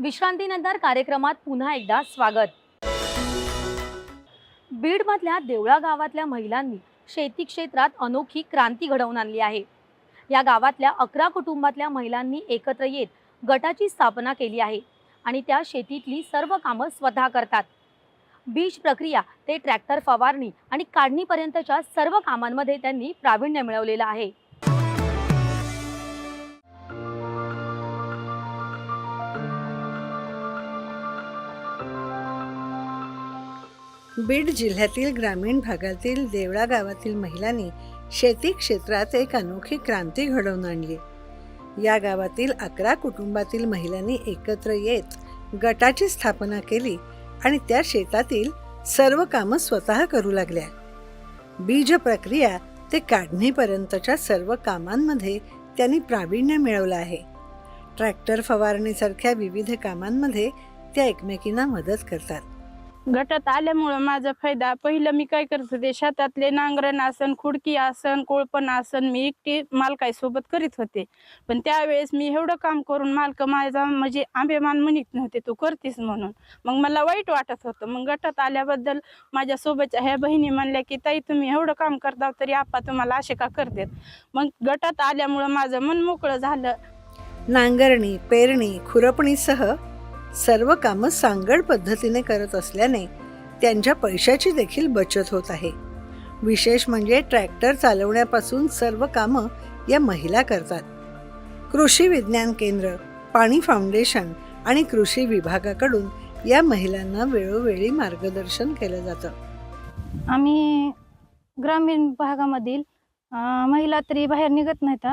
विश्रांतीनंतर कार्यक्रमात पुन्हा एकदा स्वागत. बीडमधल्या देवळा गावातल्या महिलांनी शेती क्षेत्रात अनोखी क्रांती घडवून आणली आहे. या गावातल्या अकरा कुटुंबातल्या महिलांनी एकत्र येत गटाची स्थापना केली आहे आणि त्या शेतीतली सर्व कामं स्वतः करतात. बीज प्रक्रिया ते ट्रॅक्टर फवारणी आणि काढणीपर्यंतच्या सर्व कामांमध्ये त्यांनी प्रावीण्य मिळवलेलं आहे. बीड जिल्ह्यातील ग्रामीण भागातील देवळा गावातील महिलांनी शेती क्षेत्रात एक अनोखी क्रांती घडवून आणली. या गावातील अकरा कुटुंबातील महिलांनी एकत्र येत गटाची स्थापना केली आणि त्या शेतातील सर्व कामं स्वतः करू लागल्या. बीज प्रक्रिया ते काढणीपर्यंतच्या सर्व कामांमध्ये त्यांनी प्रावीण्य मिळवलं आहे. ट्रॅक्टर फवारणीसारख्या विविध कामांमध्ये त्या एकमेकींना मदत करतात. गटात आल्यामुळं माझा फायदा. पहिलं मी काय करत होते शेतातले नांगरण आसन खुडकी आसन कोळपण आसन मी एकटी मालकाईसोबत करीत होते. पण त्यावेळेस मी एवढं काम करून मालक माझा म्हणजे आंबेमान म्हणत नव्हते तू करतीस म्हणून. मग मला वाईट वाटत होतं. मग गटात आल्याबद्दल माझ्या सोबतच्या ह्या बहिणी म्हणल्या की ताई तुम्ही एवढं काम करता तरी आपा तुम्हाला असे का करतेत? मग गटात आल्यामुळं माझं मन मोकळं झालं. नांगरणी पेरणी खुरपणीसह सर्व कामं सांगड पद्धतीने करत असल्याने त्यांच्या पैशाची देखील बचत होत आहे. विशेष म्हणजे ट्रॅक्टर चालवण्यापासून सर्व कामं या महिला करतात. कृषी विज्ञान केंद्र पाणी फाउंडेशन आणि कृषी विभागाकडून या महिलांना वेळोवेळी मार्गदर्शन केलं जातं. आम्ही ग्रामीण भागामधील महिला तरी बाहेर निघत नाहीत.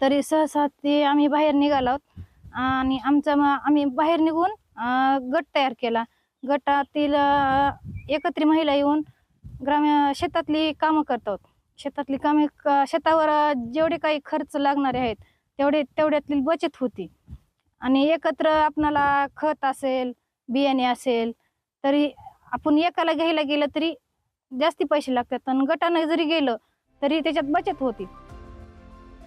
तरी सहसा ते आम्ही बाहेर निघालो आणि आमचा मग आम्ही बाहेर निघून गट तयार केला. गटातील अं, एकत्री महिला येऊन ग्राम शेतातली कामं करतात. शेतातली कामे क- शेतावर जेवढे काही खर्च लागणारे आहेत तेवढे तेवढ्यातली बचत होती. आणि एकत्र आपणाला खत असेल बियाणे असेल तरी आपण एकाला घ्यायला गेलं तरी जास्ती पैसे लागतात. आणि गटानं जरी गेलं तरी त्याच्यात बचत होती.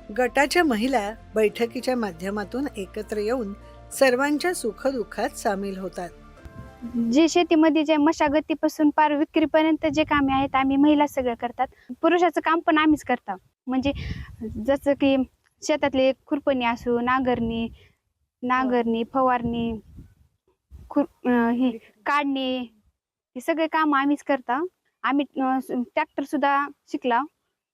गटाच्या महिला बैठकीच्या माध्यमातून एकत्र येऊन सर्वांच्या सुखदुःखात सामील होतात. जे शेतीमध्ये जे मशागतीपासून पार विक्रीपर्यंत जे कामे आहेत आम्ही महिला सगळं करतात. पुरुषाचं काम पण आम्हीच करतात म्हणजे जसं की शेतातले खुरपणी असू नांगरणी नांगरणी फवारणी खुर ही काढणे हे सगळे काम आम्हीच करता. आम्ही ट्रॅक्टर सुद्धा शिकला.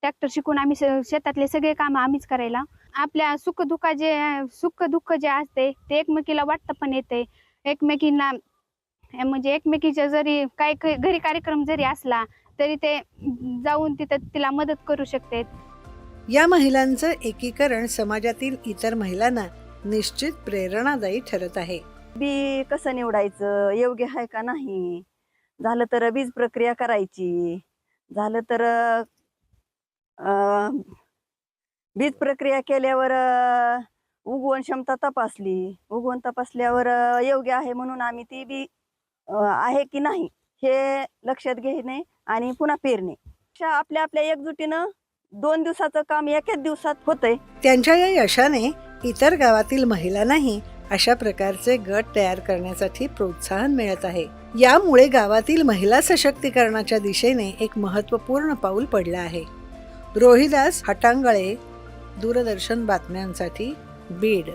ट्रॅक्टर शिकून आम्ही शेतातले सगळे काम आम्हीच करायला. आपल्या सुख दुःखा जे सुख दुःख जे असते ते एकमेकीला वाटतं पण येते. एकमेकींना म्हणजे एकमेकीच्या जरी काय काय घरी कार्यक्रम जरी असला तरी ते जाऊन तिथं तिला मदत करू शकते. या महिलांचं एकीकरण समाजातील इतर महिलांना निश्चित प्रेरणादायी ठरत आहे. बी कसं निवडायचं? योग्य आहे का नाही? झालं तर बीज प्रक्रिया करायची. झालं तर बीज प्रक्रिया केल्यावर उगवण क्षमता तपासली. उगवण तपासल्यावर योग्य आहे म्हणून आम्ही ती बी आहे की नाही हे लक्षात घेणे आणि पुन्हा पेरणे. अशा आपल्या आपल्या एकजुटीनं दोन दिवसाचं काम एकाच दिवसात होतंय. त्यांच्या या यशाने इतर गावातील महिलांनाही अशा प्रकारचे गट तयार करण्यासाठी प्रोत्साहन मिळत आहे. यामुळे गावातील महिला सशक्तीकरणाच्या दिशेने एक महत्त्वपूर्ण पाऊल पडलं आहे. रोहिदास हटांगळे दूरदर्शन बातम्यांसाठी बीड.